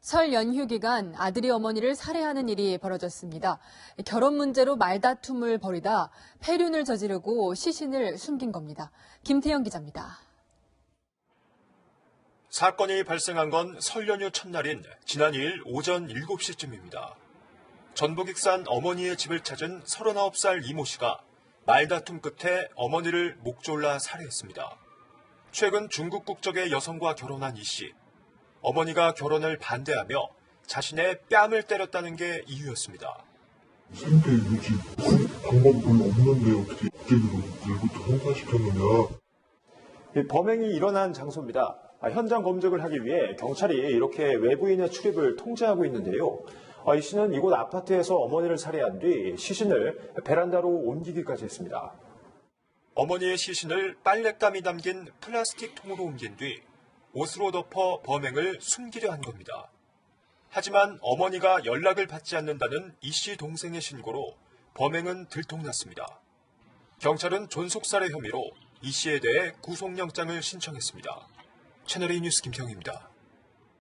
설 연휴 기간 아들이 어머니를 살해하는 일이 벌어졌습니다. 결혼 문제로 말다툼을 벌이다 폐륜을 저지르고 시신을 숨긴 겁니다. 김태영 기자입니다. 사건이 발생한 건 설 연휴 첫날인 지난 2일 오전 7시쯤입니다. 전북 익산 어머니의 집을 찾은 39살 이모 씨가 말다툼 끝에 어머니를 목 졸라 살해했습니다. 최근 중국 국적의 여성과 결혼한 이 씨. 어머니가 결혼을 반대하며 자신의 뺨을 때렸다는 게 이유였습니다. 생계 유지 그 방법이 별로 없는데 어떻게 일부터 성사시켰느냐 이 범행이 일어난 장소입니다. 아, 현장 검증을 하기 위해 경찰이 이렇게 외부인의 출입을 통제하고 있는데요. 아, 이 씨는 이곳 아파트에서 어머니를 살해한 뒤 시신을 베란다로 옮기기까지 했습니다. 어머니의 시신을 빨랫감이 담긴 플라스틱 통으로 옮긴 뒤 옷으로 덮어 범행을 숨기려 한 겁니다. 하지만 어머니가 연락을 받지 않는다는 이 씨 동생의 신고로 범행은 들통났습니다. 경찰은 존속살해 혐의로 이 씨에 대해 구속영장을 신청했습니다. 채널A 뉴스 김태형입니다.